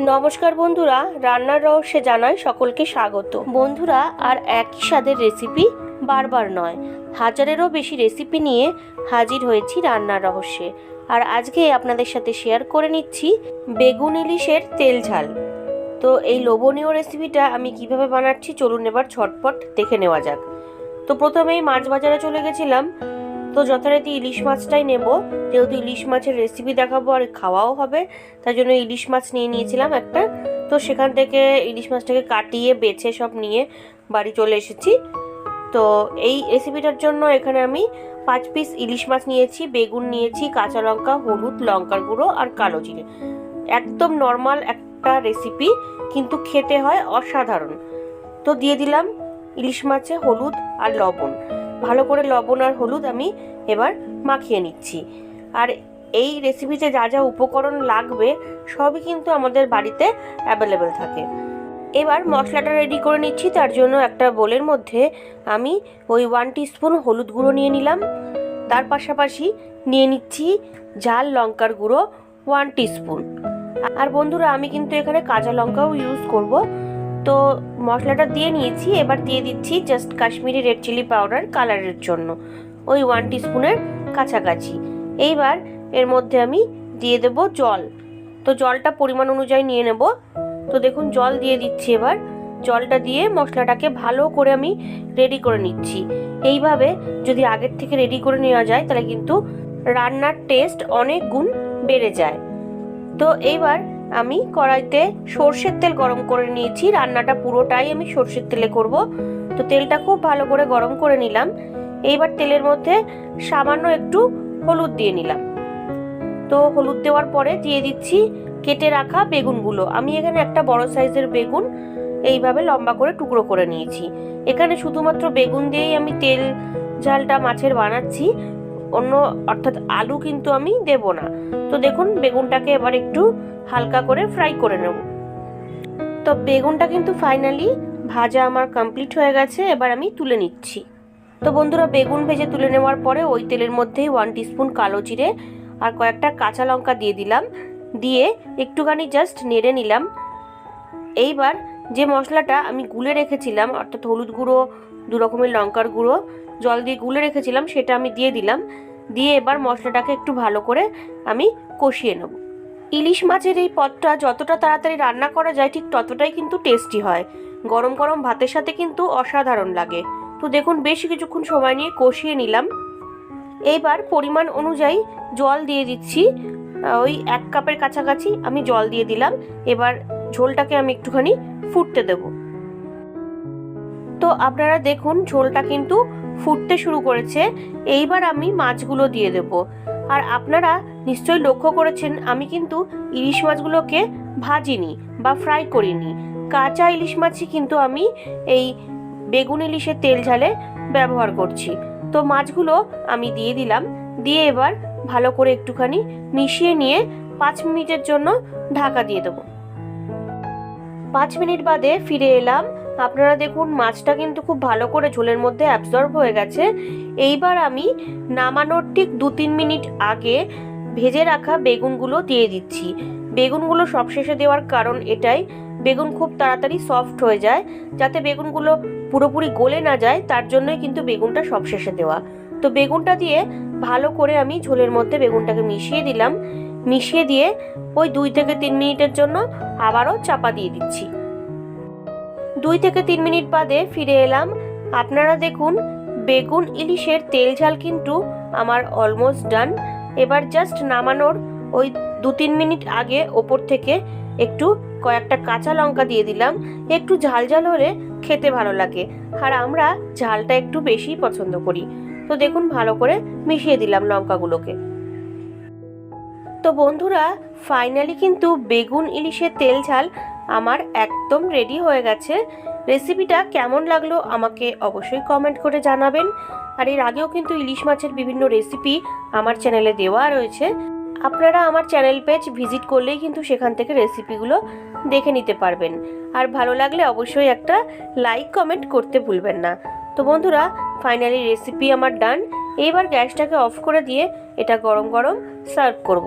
নমস্কার বন্ধুরা, রান্নার রহস্যে জানাই সকলকে স্বাগত। বন্ধুরা, আর একই স্বাদের রেসিপি বারবার নয়, হাজারেরও বেশি রেসিপি নিয়ে হাজির হয়েছি রান্নার রহস্যে। আর আজকে আপনাদের সাথে শেয়ার করে নিচ্ছি বেগুন ইলিশের তেল ঝাল। তো এই লোভনীয় রেসিপিটা আমি কীভাবে বানাচ্ছি চলুন এবার ছটপট দেখে নেওয়া যাক। তো প্রথমেই মাছ বাজারে চলে গেছিলাম। তো যথারীতি ইলিশ মাছটাই নেব। যেহেতু ইলিশ মাছের রেসিপি দেখাবো আর খাওয়াও হবে, তার জন্য ইলিশ মাছ নিয়ে নিয়েছিলাম একটা। তো সেখান থেকে ইলিশ মাছটাকে কাটিয়ে, বেছে সব নিয়ে বাড়ি চলে এসেছি। তো এই রেসিপিটার জন্য এখানে আমি পাঁচ পিস ইলিশ মাছ নিয়েছি, বেগুন নিয়েছি, কাঁচা লঙ্কা, হলুদ, লঙ্কার গুঁড়ো আর কালো জিরে। একদম নর্মাল একটা রেসিপি কিন্তু খেতে হয় অসাধারণ। তো দিয়ে দিলাম ইলিশ মাছে হলুদ আর লবণ। ভালো করে লবণ আর হলুদ আমি এবার মাখিয়ে নিচ্ছি। আর এই রেসিপিতে যা যা উপকরণ লাগবে, সবই কিন্তু আমাদের বাড়িতে অ্যাভেলেবেল থাকে। এবার মশলাটা রেডি করে নিচ্ছি, তার জন্য একটা বোলের মধ্যে আমি ওই ওয়ান স্পুন হলুদ গুঁড়ো নিয়ে নিলাম। তার পাশাপাশি নিয়ে নিচ্ছি ঝাল লঙ্কার গুঁড়ো ওয়ান স্পুন আর বন্ধুরা, আমি কিন্তু এখানে কাঁচা লঙ্কাও ইউজ করব। তো মশলাটা দিয়ে নিয়েছি, এবার দিয়ে দিচ্ছি just Kashmiri red chilli powder কালারের জন্য, ওই ওয়ান স্পুনের কাছাকাছি। এইবার এর মধ্যে আমি দিয়ে দেব জল। তো জলটা পরিমাণ অনুযায়ী নিয়ে নেব। তো দেখুন, জল দিয়ে দিচ্ছি এবার। জলটা দিয়ে মশলাটাকে ভালো করে আমি রেডি করে নিচ্ছি। এইভাবে যদি আগের থেকে রেডি করে নেওয়া যায়, তাহলে কিন্তু রান্নার টেস্ট অনেক গুণ বেড়ে যায়। তো এইবার আমি কড়াইতে সর্ষের তেল গরম করে নিয়েছি, রান্নাটা পুরোটাই আমি সর্ষের তেলে করব। তো তেলটা খুব ভালো করে গরম করে নিলাম। এইবার তেলের মধ্যে সামান্য একটু হলুদ দিয়ে নিলাম। তো হলুদ দেওয়ার পরে দিয়ে দিচ্ছি কেটে রাখা বেগুনগুলো। আমি এখানে একটা বড় সাইজের বেগুন এইভাবে লম্বা করে টুকরো করে নিয়েছি। এখানে শুধুমাত্র বেগুন দিয়েই আমি তেল ঝালটা মাছের বানাচ্ছি। অন্য অর্থাৎ আলু কিন্তু আমি দেব না। তো দেখুন, বেগুনটাকে এবার একটু হালকা করে ফ্রাই করে নেব। তো বেগুনটা কিন্তু ফাইনালি ভাজা আমার কমপ্লিট হয়ে গেছে, এবার আমি তুলে নিচ্ছি। তো বন্ধুরা, বেগুন ভেজে তুলে নেওয়ার পরে ওই তেলের মধ্যেই ওয়ান টিস্পুন কালো জিরে আর কয়েকটা কাঁচা লঙ্কা দিয়ে দিলাম। দিয়ে একটুখানি জাস্ট নেড়ে নিলাম। এইবার যে মশলাটা আমি গুলে রেখেছিলাম, অর্থাৎ হলুদ গুঁড়ো, দু রকমের লঙ্কার গুঁড়ো, জল দিয়ে গুলে রেখেছিলাম, সেটা আমি দিয়ে দিলাম। দিয়ে এবার মশলাটাকে একটু ভালো করে আমি কষিয়ে নেব। ইলিশ মাছের এই পদটা যতটা তাড়াতাড়ি রান্না করা যায় ঠিক ততটাই কিন্তু টেস্টি হয়। গরম গরম ভাতের সাথে কিন্তু অসাধারণ লাগে। তো দেখুন, বেশ কিছুক্ষণ সময় নিয়ে কষিয়ে নিলাম। এইবার পরিমাণ অনুযায়ী জল দিয়ে দিচ্ছি। ওই এক কাপের কাছাকাছি আমি জল দিয়ে দিলাম। এবার ঝোলটাকে আমি একটুখানি ফুটতে দেব। তো আপনারা দেখুন, ঝোলটা কিন্তু ফুটতে শুরু করেছে। এইবার আমি মাছগুলো দিয়ে দেব। আর আপনারা নিশ্চয়ই লক্ষ্য করেছেন, আমি কিন্তু ইলিশ মাছগুলোকে ভাজিনি বা ফ্রাই করিনি। কাঁচা ইলিশ মাছই কিন্তু আমি এই বেগুন ইলিশের তেল ঝালে ব্যবহার করছি। তো মাছগুলো আমি দিয়ে দিলাম, দিয়ে এবার ভালো করে একটুখানি মিশিয়ে নিয়ে পাঁচ মিনিটের জন্য ঢাকা দিয়ে দেবো। পাঁচ মিনিট বাদে ফিরে এলাম। আপনারা দেখুন, মাছটা কিন্তু খুব ভালো করে ঝোলের মধ্যে অ্যাবজর্ব হয়ে গেছে। এইবার আমি নামানোর ঠিক দু তিন মিনিট আগে ভেজে রাখা বেগুনগুলো দিয়ে দিচ্ছি। বেগুনগুলো সবশেষে দেওয়ার কারণ এটাই, বেগুন খুব তাড়াতাড়ি সফট হয়ে যায়, যাতে বেগুনগুলো পুরোপুরি গলে না যায়, তার জন্যই কিন্তু বেগুনটা সবশেষে দেওয়া। তো বেগুনটা দিয়ে ভালো করে আমি ঝোলের মধ্যে বেগুনটাকে মিশিয়ে দিলাম। মিশিয়ে দিয়ে ওই দুই থেকে তিন মিনিটের জন্য আবারও চাপা দিয়ে দিচ্ছি। দুই থেকে তিন মিনিট বাদে ফিরে এলাম। আপনারা দেখুন, বেগুন ইলিশের তেল ঝাল কিন্তু আমার অলমোস্ট ডান এবার জাস্ট নামানোর ওই দু তিন মিনিট আগে ওপর থেকে একটু কয়েকটা কাঁচা লঙ্কা দিয়ে দিলাম, একটু ঝাল ঝাল হলে খেতে ভালো লাগে। আর আমরা ঝালটা একটু বেশি পছন্দ করি। তো দেখুন ভালো করে মিশিয়ে দিলাম লঙ্কাগুলোকে। তো বন্ধুরা ফাইনালি কিন্তু বেগুন ইলিশের তেল ঝাল আমার একদম রেডি হয়ে গেছে। রেসিপিটা কেমন লাগল আমাকে অবশ্যই কমেন্ট করে জানাবেন। আর এর আগেও কিন্তু ইলিশ মাছের বিভিন্ন রেসিপি আমার চ্যানেলে দেওয়া রয়েছে। আপনারা আমার চ্যানেল পেজ ভিজিট করলেই কিন্তু সেখান থেকে রেসিপিগুলো দেখে নিতে পারবেন। আর ভালো লাগলে অবশ্যই একটা লাইক কমেন্ট করতে ভুলবেন না। তো বন্ধুরা ফাইনালি রেসিপি আমার ডান এইবার গ্যাসটাকে অফ করে দিয়ে এটা গরম গরম সার্ভ করব।